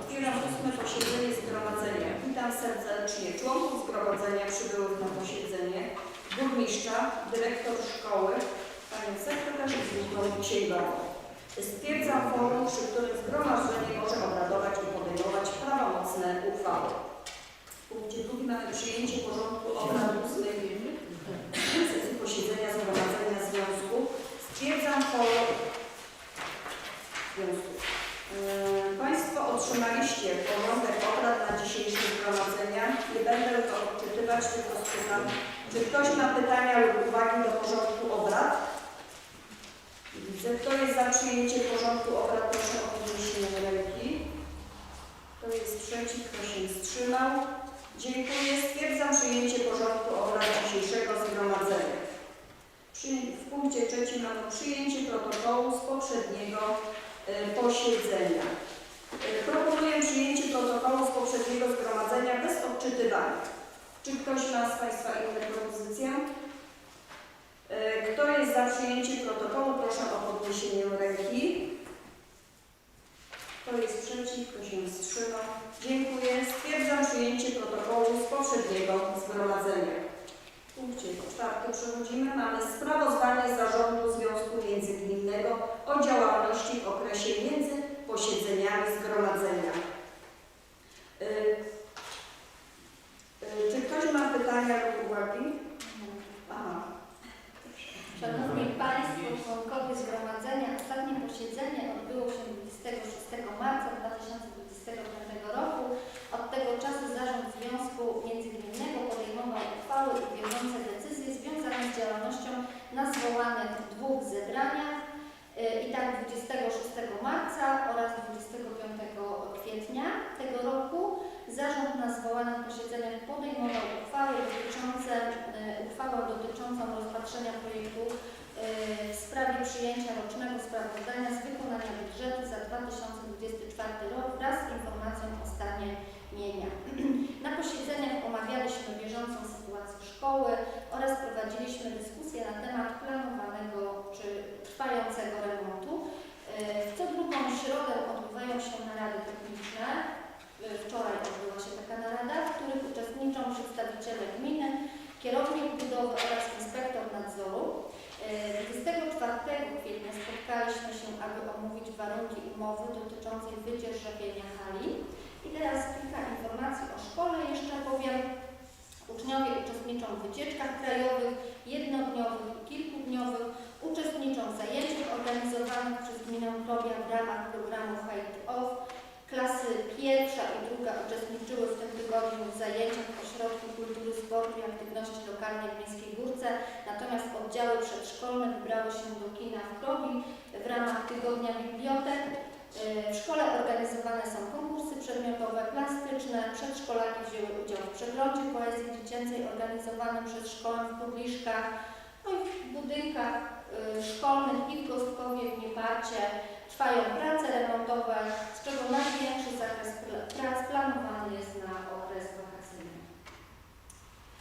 Otwieram ósme posiedzenie zgromadzenia. Witam serdecznie członków zgromadzenia przybyłych na posiedzenie, burmistrza, dyrektor szkoły, panią sekretarz i księgową. Stwierdzam forum, przy którym zgromadzenie może obradować i podejmować prawomocne uchwały. W punkcie drugim mamy przyjęcie porządku obrad ósmej sesji posiedzenia zgromadzenia związku. Stwierdzam forum Yy, Państwo otrzymaliście porządek obrad na dzisiejsze zgromadzenia. Nie będę to odczytywać, tylko spytam, czy ktoś ma pytania lub uwagi do porządku obrad? Widzę, kto jest za przyjęcie porządku obrad, proszę o podniesienie ręki. Kto jest przeciw, kto się wstrzymał? Dziękuję. Stwierdzam przyjęcie porządku obrad dzisiejszego zgromadzenia. W punkcie trzecim mamy przyjęcie protokołu z poprzedniego posiedzenia. E, Proponuję przyjęcie protokołu z poprzedniego zgromadzenia bez odczytywania. Czy ktoś ma z Państwa inne propozycje? E, Kto jest za przyjęciem protokołu? Proszę o podniesienie ręki. Kto jest przeciw? Kto się wstrzymał? Dziękuję. Stwierdzam przyjęcie protokołu z poprzedniego zgromadzenia. W punkcie czwartym przechodzimy. Mamy sprawozdanie Zarządu Związku Międzygminnego o działalności w okresie między posiedzeniami zgromadzenia. Y, y, Czy ktoś ma pytania lub uwagi? Aha. Szanowni Państwo, członkowie Zgromadzenia, ostatnie posiedzenie odbyło się 26 marca 2025 roku. Od tego czasu Zarząd Związku Międzygminnego podejmował uchwały i bieżące decyzje związane z działalnością na zwołanych dwóch zebraniach y, i tak 26 marca oraz 25 kwietnia tego roku. Zarząd na zwołanych posiedzeniach podejmował uchwały dotyczące, y, uchwałę dotyczącą rozpatrzenia projektu y, w sprawie przyjęcia rocznego sprawozdania z wykonania budżetu za 2024 rok wraz z informacją o stanie mienia. Na posiedzeniach omawialiśmy bieżącą sytuację szkoły oraz prowadziliśmy dyskusję na temat planowanego czy trwającego remontu. Y, W co drugą środę odbywają się narady techniczne. Y, Wczoraj odbyła się taka narada, w których uczestniczą przedstawiciele gminy, kierownik budowy oraz inspektor nadzoru. Y, 24 kwietnia spotkaliśmy się, aby omówić warunki umowy dotyczącej wydzierżawienia hali. I teraz kilka informacji o szkole jeszcze powiem. Uczniowie uczestniczą w wycieczkach krajowych, jednodniowych i kilkudniowych, uczestniczą w zajęciach organizowanych przez Krobia w ramach programu Fight Off. Klasy pierwsza i druga uczestniczyły w tym tygodniu w zajęciach w Ośrodku Kultury, Sportu i Aktywności Lokalnej w Miejskiej Górce, natomiast oddziały przedszkolne wybrały się do kina w Krobi w ramach Tygodnia Bibliotek. Yy, W szkole organizowane są konkursy przedmiotowe, plastyczne. Przedszkolaki wzięły udział w przeglądzie poezji dziecięcej organizowanym przez szkołę w Podliszkach. No i w budynkach yy, szkolnych i w Gostkowie, w Nieparcie trwają prace remontowe, z czego największy zakres prac planowany jest na okres wakacyjny.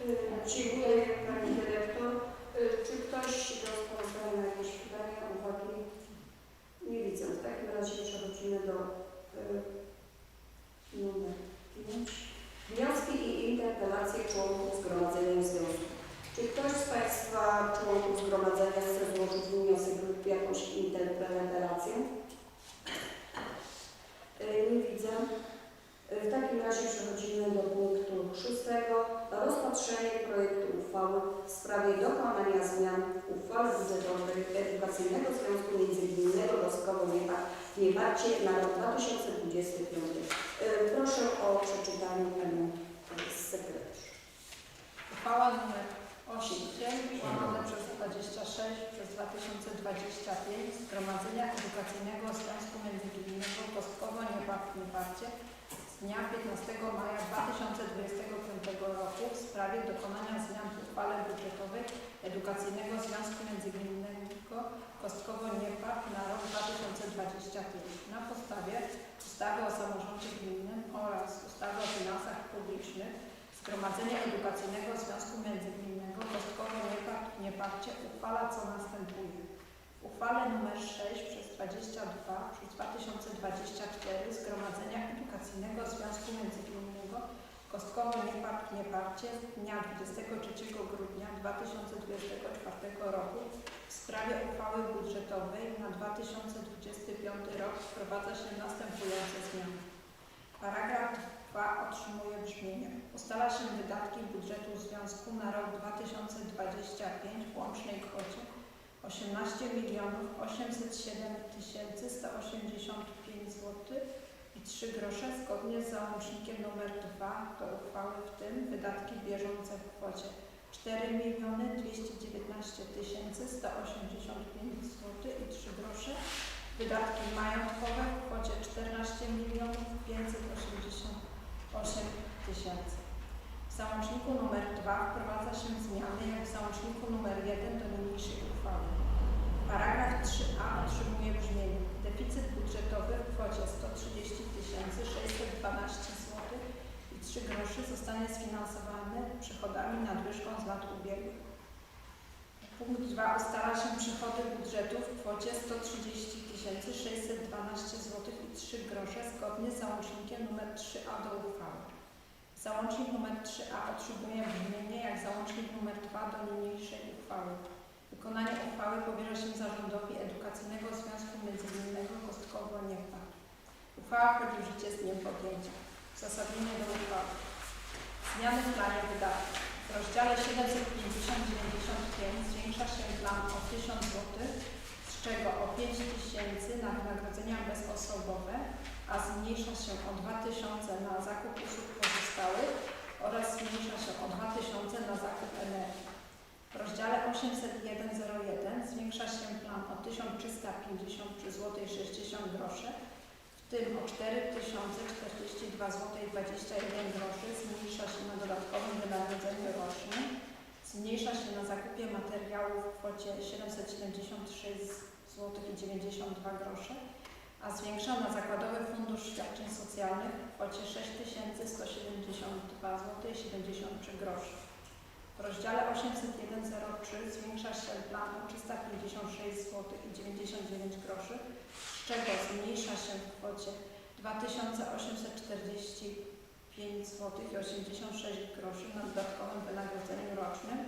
Y, Dziękuję Pani Dyrektor. Y, Czy ktoś do sprawozdania jakieś pytania, uwagi? Nie widzę. W takim razie przechodzimy do y, numer 5. Wnioski i interpelacje członków Zgromadzenia Związku. Czy ktoś z Państwa członków Zgromadzenia chce złożyć wniosek lub jakąś interpelację? Y, Nie widzę. Y, W takim razie przechodzimy do punktu szóstego. Rozpatrzenie projektu uchwały w sprawie dokonania zmian budżetowej Edukacyjnego Związku Międzygminnego Boskowo Nieparcie na rok 2025. Y, Proszę o przeczytanie Panią Sekretarz. Uchwała nr 8 łamane przez 26 przez 2025 Zgromadzenia Edukacyjnego Związku Międzygminnego Kostkowo Nieparcie z dnia 15 maja 2025 roku w sprawie dokonania zmian w uchwale budżetowej Edukacyjnego Związku Międzygminnego Kostkowo Niepart na rok 2025 na podstawie ustawy o samorządzie gminnym oraz ustawy o finansach publicznych Zgromadzenie Edukacyjnego Związku Międzygminnego Kostkowo Niepart, Nieparcie uchwala co następuje. W uchwale nr 6 przez 22 przez 2024 Zgromadzenia Edukacyjnego Związku Międzygminnego Kostkowo Niepart Nieparcie z dnia 23 grudnia 2024 roku w sprawie uchwały budżetowej na 2025 rok wprowadza się następujące zmiany. Paragraf 2 otrzymuje brzmienie. Ustala się wydatki budżetu Związku na rok 2025 w łącznej kwocie 18 milionów 807 tysięcy 185 zł i 3 grosze zgodnie z załącznikiem nr 2 do uchwały, w tym wydatki bieżące w kwocie 4 miliony 219 tysięcy 185 zł i 3 grosze, wydatki majątkowe w kwocie 14 milionów 588 tysięcy. W załączniku nr 2 wprowadza się zmiany jak w załączniku nr 1 do niniejszej uchwały. Paragraf 3a otrzymuje brzmienie. Deficyt budżetowy w kwocie 130 612 zł i 3 groszy zostanie sfinansowany przychodami nadwyżką z lat ubiegłych. Punkt 2 ustala się przychody budżetu w kwocie 130 612 zł i 3 grosze zgodnie z załącznikiem nr 3a do uchwały. Załącznik nr 3a otrzymuje brzmienie jak załącznik nr 2 do niniejszej uchwały. Wykonanie uchwały powierza się Zarządowi Edukacyjnego Związku Międzynarodowego Kostkowo-Niepar. Uchwała wchodzi w życie z dniem podjęcia. Uzasadnienie do uchwały. Zmiany w planie wydatków. W rozdziale 750-95 zwiększa się plan o 1000 zł, z czego o 5000 na wynagrodzenia bezosobowe, a zmniejsza się o 2000 na zakup usług pozostałych oraz zmniejsza się o 2000 na zakup energii. W rozdziale 801.01 zwiększa się plan o 1353 zł 60 groszy, w tym o 4042 zł 21 groszy zmniejsza się na dodatkowym wynagrodzeniu rocznym, zmniejsza się na zakupie materiałów w kwocie 776 zł 92 grosze, a zwiększa na Zakładowy Fundusz Świadczeń Socjalnych w kwocie 6172 zł 73 groszy. W rozdziale 801.03 zwiększa się plan o 356 zł i 99 groszy, z czego zmniejsza się w kwocie 2845 zł i 86 groszy na dodatkowym wynagrodzeniu rocznym,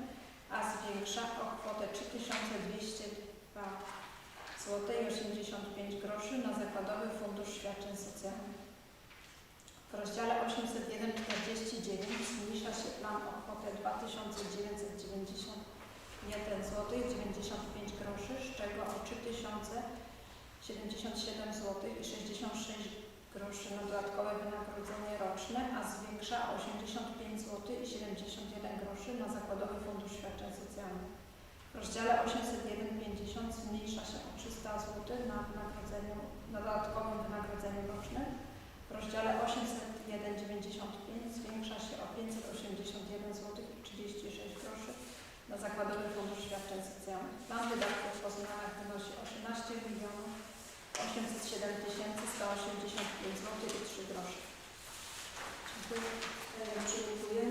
a zwiększa o kwotę 3202 zł i 85 groszy na Zakładowy Fundusz Świadczeń Socjalnych. W rozdziale 801.49 zmniejsza się plan o kwotę 2991 zł i 95 groszy, z czego o 3077 zł i 66 groszy na dodatkowe wynagrodzenie roczne, a zwiększa o 85 zł i 71 groszy na Zakładowy Fundusz Świadczeń Socjalnych. W rozdziale 801.50 zmniejsza się o 300 zł na, na dodatkowym wynagrodzeniu rocznym. W rozdziale 801.95 zwiększa się o 581 zł i 36 groszy na Zakładowy Fundusz Świadczeń Socjalnych. Plan wydatków po zmianach wynosi 18 milionów 807 185 zł i 3 grosze. E, Dziękuję.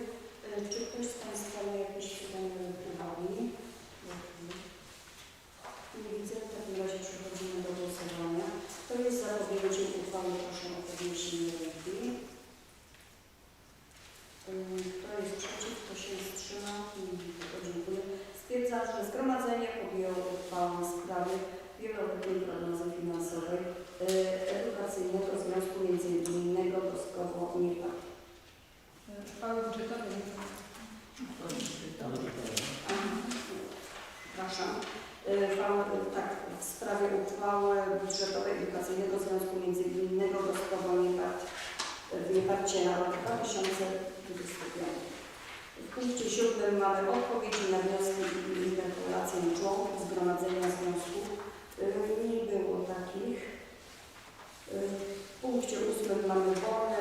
E, Czy ktoś z Państwa jakieś pytania lub uwagi? Nie widzę. W takim razie przechodzimy do głosowania. Kto jest za podjęciem uchwały? Proszę o podniesienie ręki. E, Kto jest przeciw? Kto się wstrzymał? Nie widzę. To Dziękuję. Stwierdzam, że Zgromadzenie podjęło uchwałę w sprawie wieloletniej prognozy finansowej e, Edukacyjnego Związku Międzygminnego Boskowo-Niepar. Uchwały budżetowej. Przepraszam. Y, Uchwała, y, Tak, w sprawie uchwały budżetowej Edukacyjnego Związku Międzygminnego Gostowo w Nieparcie na rok 2025. W punkcie siódmym mamy odpowiedzi na wnioski i interpelacje członków Zgromadzenia Związku. Nie było takich. W punkcie ósmym mamy wolne